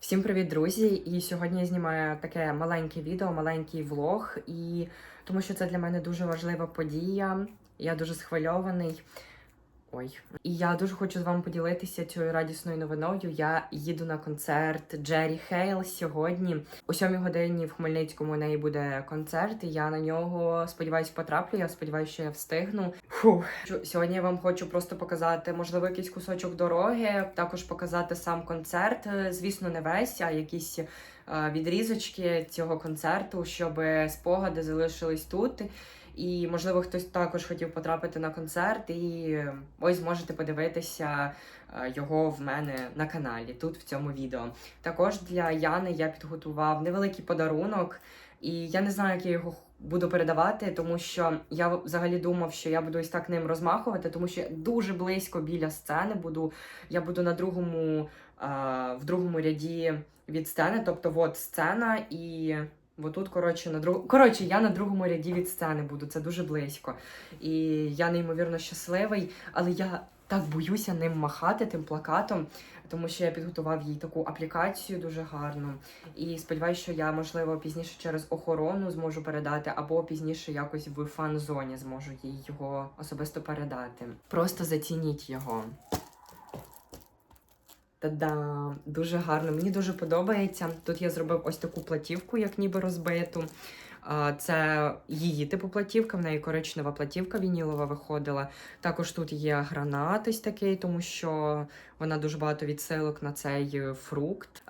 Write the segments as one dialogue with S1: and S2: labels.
S1: Всім привіт, друзі! І сьогодні я знімаю таке маленьке відео, маленький влог, і тому що це для мене дуже важлива подія. Я дуже схвильований. Ой, і я дуже хочу з вами поділитися цією радісною новиною. Я їду на концерт Джері Хейл сьогодні. О 7 годині в Хмельницькому у неї буде концерт. І я на нього сподіваюся потраплю. Я сподіваюся, що я встигну. Фух. Сьогодні я вам хочу просто показати, можливо, якийсь кусочок дороги, також показати сам концерт. Звісно, не весь, а якісь е, відрізочки цього концерту, щоб спогади залишились тут. І, можливо, хтось також хотів потрапити на концерт, і ось зможете подивитися е, його в мене на каналі, тут в цьому відео. Також для Яни я підготував невеликий подарунок, і я не знаю, як я його буду передавати, тому що я взагалі думав, що я буду ось так ним розмахувати, тому що я дуже близько біля сцени буду. Я буду на другому, е, в другому ряді від сцени, тобто от сцена і. Бо тут, коротше, на друг... коротше, я на другому ряді від сцени буду, це дуже близько. І я неймовірно щасливий, але я так боюся ним махати тим плакатом, тому що я підготував їй таку аплікацію дуже гарну. І сподіваюся, що я, можливо, пізніше через охорону зможу передати, або пізніше якось в фан-зоні зможу їй його особисто передати. Просто зацініть його. Та-да, дуже гарно. Мені дуже подобається. Тут я зробив ось таку платівку, як ніби розбиту. Це її типу платівка, в неї коричнева платівка вінілова виходила. Також тут є гранат ось такий, тому що вона дуже багато відсилок на цей фрукт.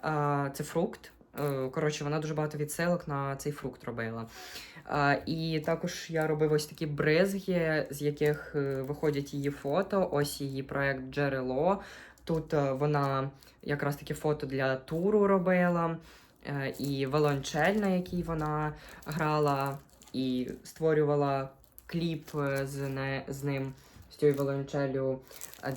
S1: Це фрукт. Е, Коротше, вона дуже багато відсилок на цей фрукт робила. І також я робив ось такі бризги, з яких е, виходять її фото. Ось її проект Джерело. Тут е, вона якраз таки фото для туру робила, е, і валончель, на якій вона грала, і створювала кліп е, з, не, з ним, з цією валончелю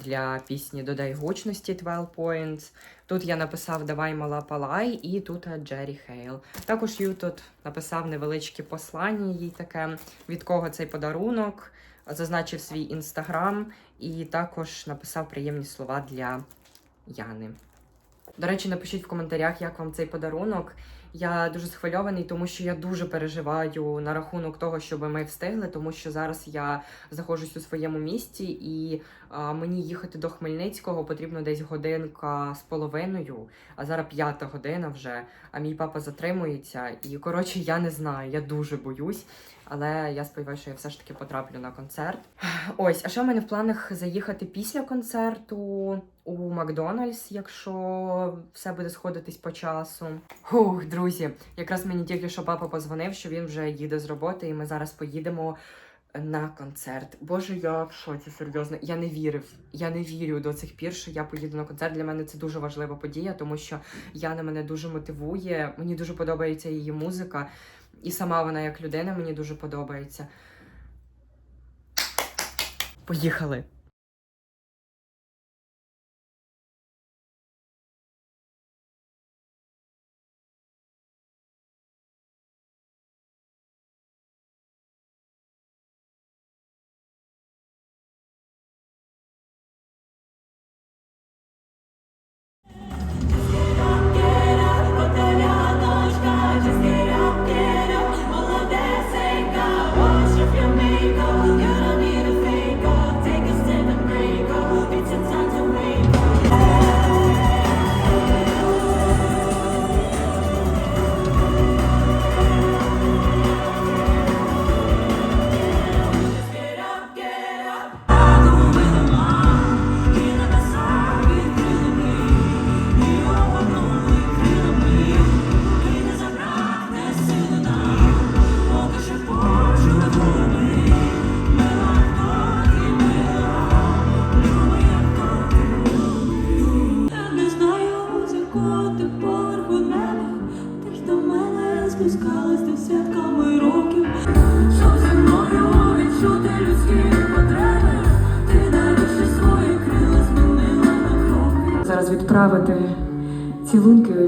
S1: для пісні Додай гучності 12 Points. Тут я написав Давай мала палай, і тут Джері Хейл. Також Ю тут написав невеличке послання їй таке, від кого цей подарунок зазначив свій інстаграм і також написав приємні слова для Яни. До речі, напишіть в коментарях, як вам цей подарунок. Я дуже схвильований, тому що я дуже переживаю на рахунок того, щоб ми встигли, тому що зараз я знаходжусь у своєму місті, і а, мені їхати до Хмельницького потрібно десь годинка з половиною, а зараз п'ята година вже. А мій папа затримується. І коротше, я не знаю, я дуже боюсь. Але я сподіваюся, що я все ж таки потраплю на концерт. Ось, а ще в мене в планах заїхати після концерту у Макдональдс, якщо все буде сходитись по часу. Хух, друзі, якраз мені тільки що папа позвонив, що він вже їде з роботи, і ми зараз поїдемо на концерт. Боже, я в шоці, серйозно. Я не вірив. Я не вірю до цих пір, що я поїду на концерт. Для мене це дуже важлива подія, тому що Яна мене дуже мотивує. Мені дуже подобається її музика. І сама вона як людина мені дуже подобається. Поїхали!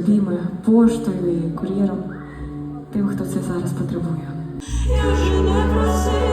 S2: Обійми поштою і кур'єром тим, хто це зараз потребує.
S3: Я вже не просила,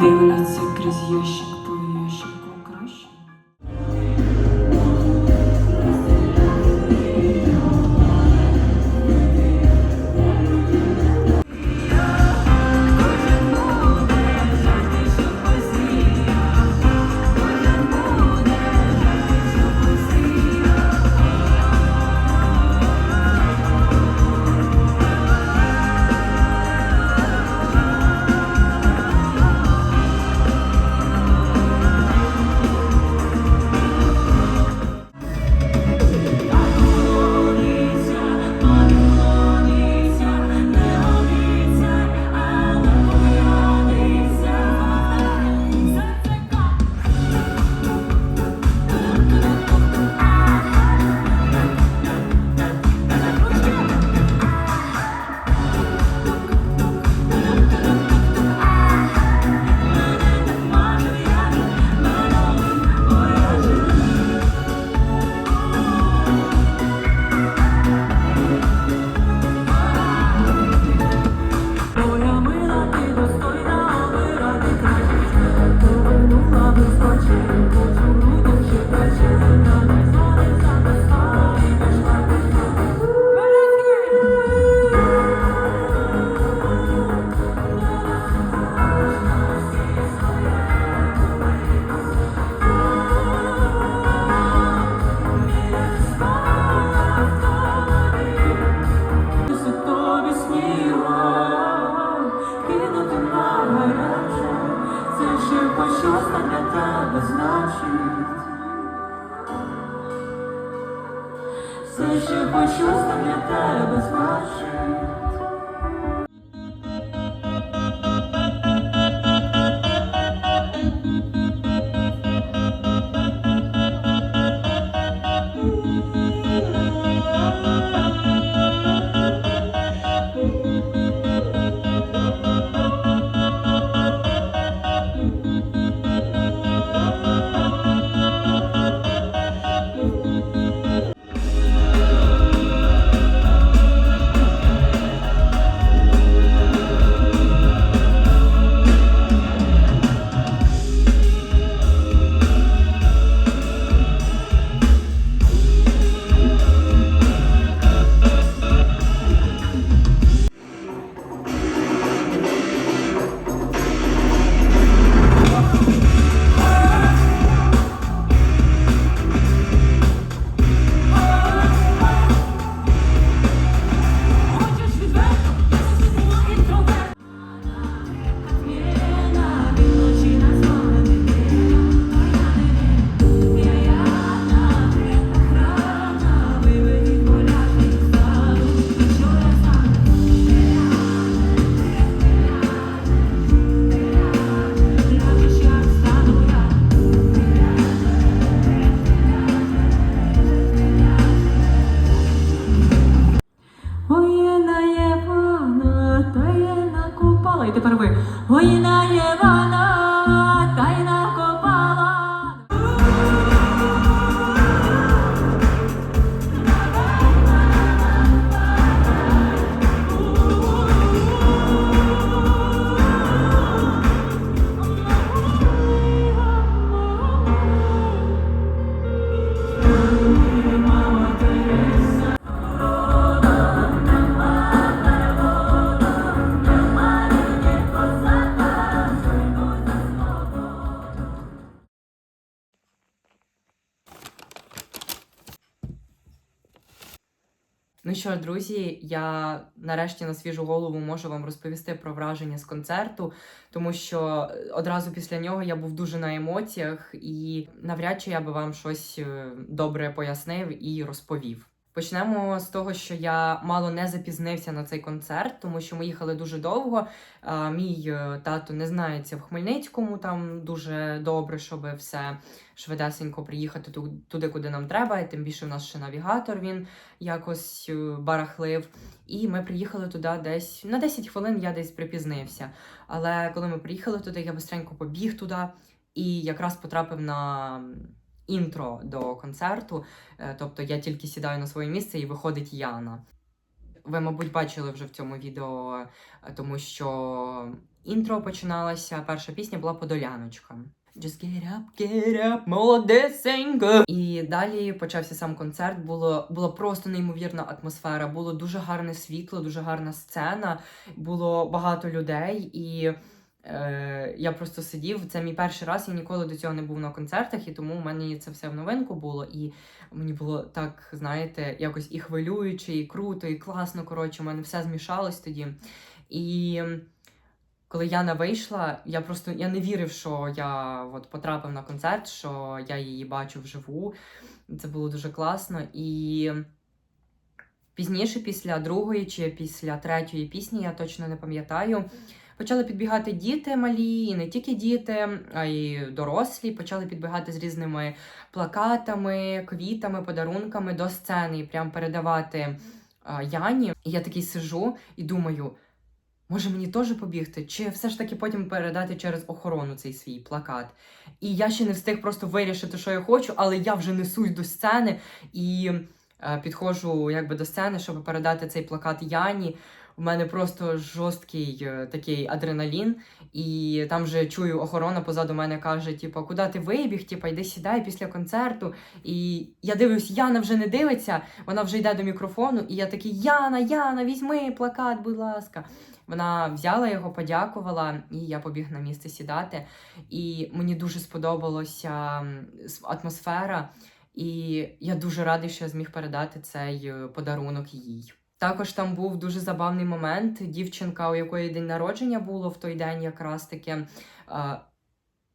S3: дивляться крізь ящик І тепер ви. Воєна Євана,
S1: Ну що, друзі, я нарешті на свіжу голову можу вам розповісти про враження з концерту, тому що одразу після нього я був дуже на емоціях, і навряд чи я би вам щось е, добре пояснив і розповів. Почнемо з того, що я мало не запізнився на цей концерт, тому що ми їхали дуже довго. Мій е, тато не знається в Хмельницькому, там дуже добре, щоб все швидесенько приїхати туди, куди нам треба. І тим більше в нас ще навігатор він якось е, барахлив. І ми приїхали туди десь на 10 хвилин я десь припізнився. Але коли ми приїхали туди, я бистренько побіг туди. і якраз потрапив на інтро до концерту. Е, Тобто я тільки сідаю на своє місце і виходить Яна. Ви, мабуть, бачили вже в цьому відео, е, тому що інтро починалося. Перша пісня була Подоляночка. Just get up, get up, молодесенько. І далі почався сам концерт. Було, була просто неймовірна атмосфера. Було дуже гарне світло, дуже гарна сцена. Було багато людей, і е, я просто сидів. Це мій перший раз. Я ніколи до цього не був на концертах, і тому в мене це все в новинку було. І мені було так, знаєте, якось і хвилююче, і круто, і класно. Коротше, у мене все змішалось тоді. І коли Яна вийшла, я просто я не вірив, що я от потрапив на концерт, що я її бачу вживу. Це було дуже класно. І пізніше, після другої чи після третьої пісні, я точно не пам'ятаю. Почали підбігати діти малі, і не тільки діти, а й дорослі. Почали підбігати з різними плакатами, квітами, подарунками до сцени і прям передавати Яні. І я такий сижу і думаю. Може мені теж побігти, чи все ж таки потім передати через охорону цей свій плакат. І я ще не встиг просто вирішити, що я хочу, але я вже несусь до сцени і е, підходжу якби до сцени, щоб передати цей плакат Яні. У мене просто жорсткий е, такий адреналін, і там вже чую, охорона позаду мене каже: типу, куди ти вибіг? Типу, йди сідай після концерту. І я дивлюсь, Яна вже не дивиться, вона вже йде до мікрофону, і я такий: Яна, Яна, візьми плакат, будь ласка. Вона взяла його, подякувала, і я побіг на місце сідати. І мені дуже сподобалася атмосфера, і я дуже радий, що я зміг передати цей е, подарунок їй. Також там був дуже забавний момент. Дівчинка, у якої день народження було в той день, якраз таки.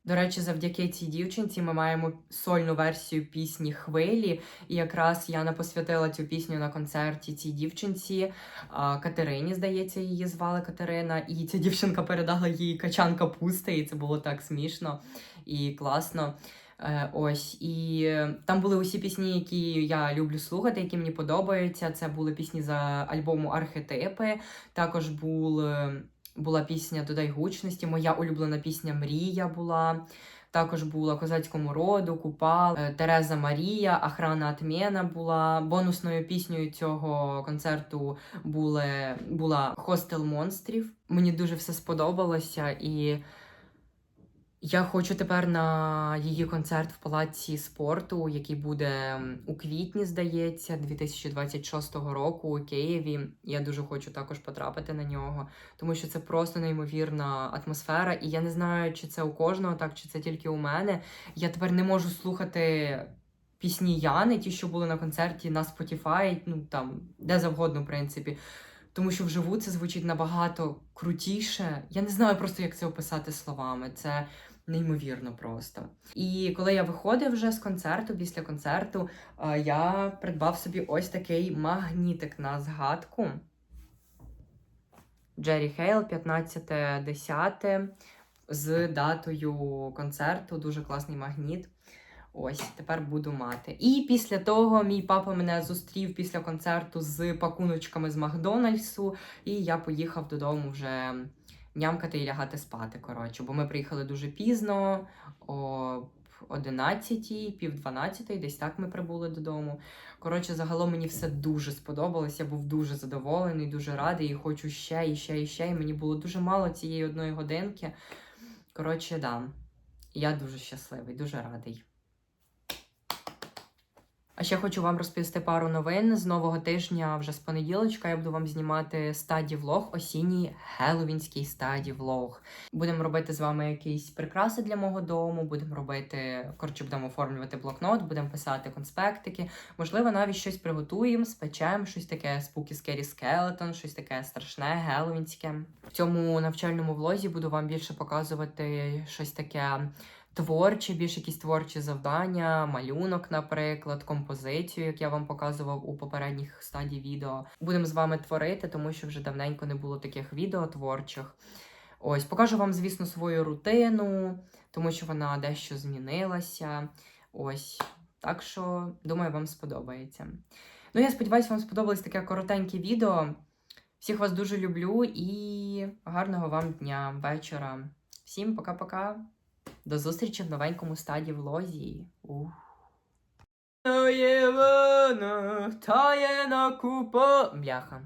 S1: До речі, завдяки цій дівчинці ми маємо сольну версію пісні Хвилі. І якраз Яна посвятила цю пісню на концерті цій дівчинці. Катерині, здається, її звали Катерина, і ця дівчинка передала їй качан капусти, і це було так смішно і класно. Е, Ось і там були усі пісні, які я люблю слухати, які мені подобаються. Це були пісні за альбому Архетипи. Також був, е, була пісня Додай гучності. Моя улюблена пісня Мрія була. Також була козацькому роду, Купал, е, Тереза Марія, Охрана Атмена була. Бонусною піснею цього концерту були, була Хостел монстрів. Мені дуже все сподобалося, і я хочу тепер на її концерт в палаці спорту, який буде у квітні, здається, 2026 року у Києві. Я дуже хочу також потрапити на нього, тому що це просто неймовірна атмосфера. І я не знаю, чи це у кожного так, чи це тільки у мене. Я тепер не можу слухати пісні Яни, ті, що були на концерті на Spotify, ну там де завгодно, в принципі. Тому що вживу це звучить набагато крутіше. Я не знаю просто, як це описати словами. Це неймовірно просто. І коли я виходив вже з концерту, після концерту, е, я придбав собі ось такий магнітик на згадку. Джері Хейл, 15.10 з датою концерту. Дуже класний магніт. Ось, тепер буду мати. І після того мій папа мене зустрів після концерту з пакуночками з Макдональдсу, і я поїхав додому вже нямкати і лягати спати. Коротше, бо ми приїхали дуже пізно, о 11, пів 12, десь так ми прибули додому. Коротше, загалом мені все дуже сподобалось. Я був дуже задоволений, дуже радий, і хочу ще, і ще, і ще. І мені було дуже мало цієї одної годинки. Коротше, да. Я дуже щасливий, дуже радий. А ще хочу вам розповісти пару новин. З нового тижня, вже з понеділочка, я буду вам знімати стаді влог, осінній геловінський стаді влог. Будемо робити з вами якісь прикраси для мого дому, будемо робити, коротше, будемо оформлювати блокнот, будемо писати конспектики. Можливо, навіть щось приготуємо, спечемо, щось таке Spooky Scary Skeleton, щось таке страшне, геловінське. В цьому навчальному влозі буду вам більше показувати щось таке творчі, більш якісь творчі завдання, малюнок, наприклад, композицію, як я вам показував у попередніх стадій відео. Будемо з вами творити, тому що вже давненько не було таких відео творчих. Ось, покажу вам, звісно, свою рутину, тому що вона дещо змінилася. Ось. Так що, думаю, вам сподобається. Ну, я сподіваюся, вам сподобалось таке коротеньке відео. Всіх вас дуже люблю і гарного вам дня, вечора. Всім пока-пока. До зустрічі в новенькому стаді. Ух. Тає на купа. Бляха.